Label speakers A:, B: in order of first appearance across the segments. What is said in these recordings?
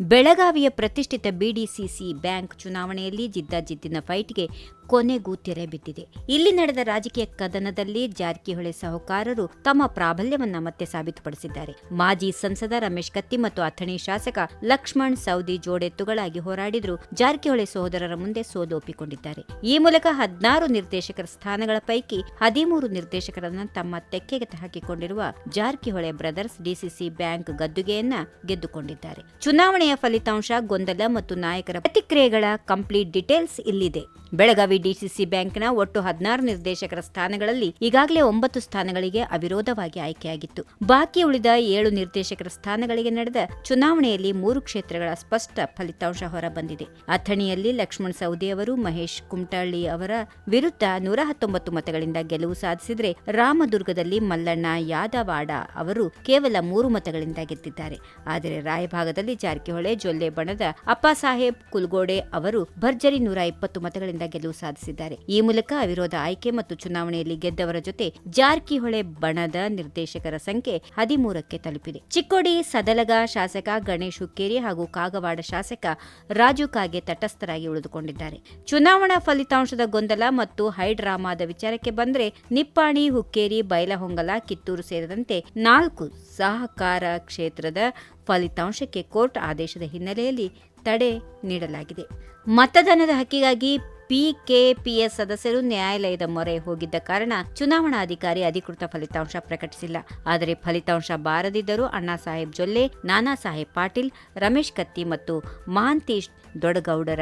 A: ಬೆಳಗಾವಿಯ ಪ್ರತಿಷ್ಠಿತ BDCC bank ಚುನಾವಣೆಯಲ್ಲಿ ಜಿದ್ದಾಜಿದ್ದಿನ ಫೈಟ್ಗೆ ಕೊನೆಗೂ ತೆರೆ ಬಿದ್ದಿದೆ. ಇಲ್ಲಿ ನಡೆದ ರಾಜಕೀಯ ಕದನದಲ್ಲಿ ಜಾರಕಿಹೊಳಿ ಸಹಕಾರರು ತಮ್ಮ ಪ್ರಾಬಲ್ಯವನ್ನ ಮತ್ತೆ ಸಾಬೀತುಪಡಿಸಿದ್ದಾರೆ. ಮಾಜಿ ಸಂಸದ ರಮೇಶ್ ಕತ್ತಿ ಮತ್ತು ಅಥಣಿ ಶಾಸಕ ಲಕ್ಷ್ಮಣ್ ಸೌದಿ ಜೋಡೆತ್ತುಗಳಾಗಿ ಹೋರಾಡಿದ್ರು ಜಾರಕಿಹೊಳಿ ಸಹೋದರರ ಮುಂದೆ ಸೋಲು ಒಪ್ಪಿಕೊಂಡಿದ್ದಾರೆ. ಈ ಮೂಲಕ ಹದಿನಾರು ನಿರ್ದೇಶಕರ ಸ್ಥಾನಗಳ ಪೈಕಿ ಹದಿಮೂರು ನಿರ್ದೇಶಕರನ್ನ ತಮ್ಮ ತೆಕ್ಕೆಗೆ ಹಾಕಿಕೊಂಡಿರುವ ಜಾರಕಿಹೊಳೆ ಬ್ರದರ್ಸ್ ಡಿಸಿಸಿ ಬ್ಯಾಂಕ್ ಗದ್ದುಗೆಯನ್ನ ಗೆದ್ದುಕೊಂಡಿದ್ದಾರೆ. ಚುನಾವಣೆಯ ಫಲಿತಾಂಶ, ಗೊಂದಲ ಮತ್ತು ನಾಯಕರ ಪ್ರತಿಕ್ರಿಯೆಗಳ ಕಂಪ್ಲೀಟ್ ಡೀಟೇಲ್ಸ್ ಇಲ್ಲಿದೆ. ಬೆಳಗಾವಿ ಡಿಸಿಸಿ ಬ್ಯಾಂಕ್ನ ಒಟ್ಟು ಹದಿನಾರು ನಿರ್ದೇಶಕರ ಸ್ಥಾನಗಳಲ್ಲಿ ಈಗಾಗಲೇ ಒಂಬತ್ತು ಸ್ಥಾನಗಳಿಗೆ ಅವಿರೋಧವಾಗಿ ಆಯ್ಕೆಯಾಗಿತ್ತು. ಬಾಕಿ ಉಳಿದ ಏಳು ನಿರ್ದೇಶಕರ ಸ್ಥಾನಗಳಿಗೆ ನಡೆದ ಚುನಾವಣೆಯಲ್ಲಿ ಮೂರು ಕ್ಷೇತ್ರಗಳ ಸ್ಪಷ್ಟ ಫಲಿತಾಂಶ ಹೊರಬಂದಿದೆ. ಅಥಣಿಯಲ್ಲಿ ಲಕ್ಷ್ಮಣ್ ಸೌದಿ ಅವರು, ಮಹೇಶ್ ಕುಮಟಳ್ಳಿ ಅವರ ವಿರುದ್ಧ ನೂರ ಹತ್ತೊಂಬತ್ತು ಮತಗಳಿಂದ ಗೆಲುವು ಸಾಧಿಸಿದರೆ ರಾಮದುರ್ಗದಲ್ಲಿ ಮಲ್ಲಣ್ಣ, ಯಾದವಾಡ ಅವರು ಕೇವಲ ಮೂರು ಮತಗಳಿಂದ ಗೆದ್ದಿದ್ದಾರೆ. ಆದರೆ ರಾಯಭಾಗದಲ್ಲಿ ಜಾರಕಿಹೊಳಿ, ಜೊಲ್ಲೆ ಬಣದ ಅಪ್ಪಾಸಾಹೇಬ್ ಕುಲ್ಗೋಡೆ ಅವರು ಭರ್ಜರಿ ನೂರ ಇಪ್ಪತ್ತು ಮತಗಳಿಂದ ಗೆಲುವು ಸಾಧಿಸಿದ್ದಾರೆ. ಈ ಮೂಲಕ ಅವಿರೋಧ ಆಯ್ಕೆ ಮತ್ತು ಚುನಾವಣೆಯಲ್ಲಿ ಗೆದ್ದವರ ಜೊತೆ ಜಾರಕಿಹೊಳೆ ಬಣದ ನಿರ್ದೇಶಕರ ಸಂಖ್ಯೆ ಹದಿಮೂರಕ್ಕೆ ತಲುಪಿದೆ. ಚಿಕ್ಕೋಡಿ ಸದಲಗ ಶಾಸಕ ಗಣೇಶ್ ಹುಕ್ಕೇರಿ ಹಾಗೂ ಕಾಗವಾಡ ಶಾಸಕ ರಾಜು ಕಾಗೆ ತಟಸ್ಥರಾಗಿ ಉಳಿದುಕೊಂಡಿದ್ದಾರೆ. ಚುನಾವಣಾ ಫಲಿತಾಂಶದ ಗೊಂದಲ ಮತ್ತು ಹೈಡ್ರಾಮಾದ ವಿಚಾರಕ್ಕೆ ಬಂದರೆ ನಿಪ್ಪಾಣಿ, ಹುಕ್ಕೇರಿ, ಬೈಲಹೊಂಗಲ, ಕಿತ್ತೂರು ಸೇರಿದಂತೆ ನಾಲ್ಕು ಸಹಕಾರ ಕ್ಷೇತ್ರದ ಫಲಿತಾಂಶಕ್ಕೆ ಕೋರ್ಟ್ ಆದೇಶದ ಹಿನ್ನೆಲೆಯಲ್ಲಿ ತಡೆ ನೀಡಲಾಗಿದೆ. ಮತದಾನದ ಹಕ್ಕಿಗಾಗಿ ಪಿಕೆಪಿಎಸ್ ಸದಸ್ಯರು ನ್ಯಾಯಾಲಯದ ಮೊರೆ ಹೋಗಿದ್ದ ಕಾರಣ ಚುನಾವಣಾಧಿಕಾರಿ ಅಧಿಕೃತ ಫಲಿತಾಂಶ ಪ್ರಕಟಿಸಿಲ್ಲ. ಆದರೆ ಫಲಿತಾಂಶ ಬಾರದಿದ್ದರೂ ಅಣ್ಣಾ ಸಾಹೇಬ್ ಜೊಲ್ಲೆ ನಾನಾ ಸಾಹೇಬ್ ಪಾಟೀಲ್, ರಮೇಶ್ ಕತ್ತಿ ಮತ್ತು ಮಹಾಂತೇಶ್ ದೊಡಗೌಡರ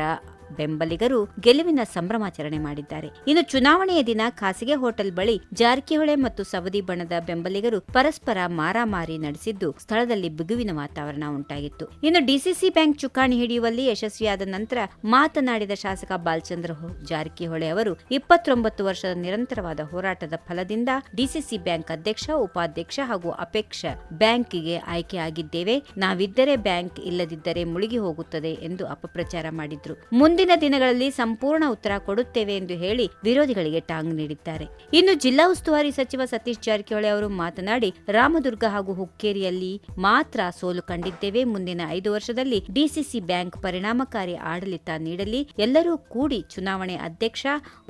A: ಬೆಂಬಲಿಗರು ಗೆಲುವಿನ ಸಂಭ್ರಮಾಚರಣೆ ಮಾಡಿದ್ದಾರೆ. ಇನ್ನು ಚುನಾವಣೆಯ ದಿನ ಖಾಸಗಿ ಹೋಟೆಲ್ ಬಳಿ ಜಾರಕಿಹೊಳೆ ಮತ್ತು ಸವದಿ ಬಣದ ಬೆಂಬಲಿಗರು ಪರಸ್ಪರ ಮಾರಾಮಾರಿ ನಡೆಸಿದ್ದು ಸ್ಥಳದಲ್ಲಿ ಬಿಗುವಿನ ವಾತಾವರಣ ಉಂಟಾಗಿತ್ತು. ಇನ್ನು ಡಿಸಿಸಿ ಬ್ಯಾಂಕ್ ಚುಕ್ಕಾಣಿ ಹಿಡಿಯುವಲ್ಲಿ ಯಶಸ್ವಿಯಾದ ನಂತರ ಮಾತನಾಡಿದ ಶಾಸಕ ಬಾಲಚಂದ್ರ ಜಾರಕಿಹೊಳೆ ಅವರು, ಇಪ್ಪತ್ತೊಂಬತ್ತು ವರ್ಷದ ನಿರಂತರವಾದ ಹೋರಾಟದ ಫಲದಿಂದ ಡಿಸಿಸಿ ಬ್ಯಾಂಕ್ ಅಧ್ಯಕ್ಷ, ಉಪಾಧ್ಯಕ್ಷ ಹಾಗೂ ಅಪೇಕ್ಷ ಬ್ಯಾಂಕಿಗೆ ಆಯ್ಕೆಯಾಗಿದ್ದೇವೆ ನಾವಿದ್ದರೆ ಬ್ಯಾಂಕ್ ಇಲ್ಲದಿದ್ದರೆ ಮುಳುಗಿ ಹೋಗುತ್ತದೆ ಎಂದು ಅಪಪ್ರಚಾರ ಮಾಡಿದ್ರು. ಮುಂದಿನ ದಿನಗಳಲ್ಲಿ ಸಂಪೂರ್ಣ ಉತ್ತರ ಕೊಡುತ್ತೇವೆ ಎಂದು ಹೇಳಿ ವಿರೋಧಿಗಳಿಗೆ ಟಾಂಗ್ ನೀಡಿದ್ದಾರೆ. ಇನ್ನು ಜಿಲ್ಲಾ ಉಸ್ತುವಾರಿ ಸಚಿವ ಸತೀಶ್ ಜಾರಕಿಹೊಳಿ ಅವರು ಮಾತನಾಡಿ, ರಾಮದುರ್ಗ ಹಾಗೂ ಹುಕ್ಕೇರಿಯಲ್ಲಿ ಮಾತ್ರ ಸೋಲು ಕಂಡಿದ್ದೇವೆ. ಮುಂದಿನ ಐದು ವರ್ಷದಲ್ಲಿ ಡಿಸಿಸಿ ಬ್ಯಾಂಕ್ ಪರಿಣಾಮಕಾರಿ ಆಡಳಿತ ನೀಡಲಿ. ಎಲ್ಲರೂ ಕೂಡಿ ಚುನಾವಣೆ ಅಧ್ಯಕ್ಷ,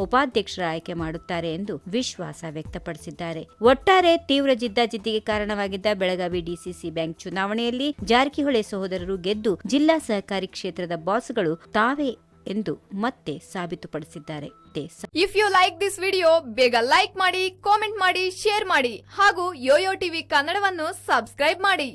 A: ಉಪಾಧ್ಯಕ್ಷರ ಆಯ್ಕೆ ಮಾಡುತ್ತಾರೆ ಎಂದು ವಿಶ್ವಾಸ ವ್ಯಕ್ತಪಡಿಸಿದ್ದಾರೆ. ಒಟ್ಟಾರೆ ತೀವ್ರ ಜಿದ್ದಾಜಿದ್ದಿಗೆ ಕಾರಣವಾಗಿದ್ದ ಬೆಳಗಾವಿ ಡಿಸಿಸಿ ಬ್ಯಾಂಕ್ ಚುನಾವಣೆಯಲ್ಲಿ ಜಾರಕಿಹೊಳಿ ಸಹೋದರರು ಗೆದ್ದು ಜಿಲ್ಲಾ ಸಹಕಾರಿ ಕ್ಷೇತ್ರದ ಬಾಸ್ಗಳು ತಾವೇ ಎಂದು ಮತ್ತೆ ಸಾಬೀತುಪಡಿಸಿದ್ದಾರೆ.
B: If you like this video ಬೇಗ ಲೈಕ್ ಮಾಡಿ ಕಾಮೆಂಟ್ ಮಾಡಿ ಶೇರ್ ಮಾಡಿ ಹಾಗೂ ಯೋಯೋ ಟಿವಿ ಕನ್ನಡವನ್ನು ಸಬ್ಸ್ಕ್ರೈಬ್ ಮಾಡಿ.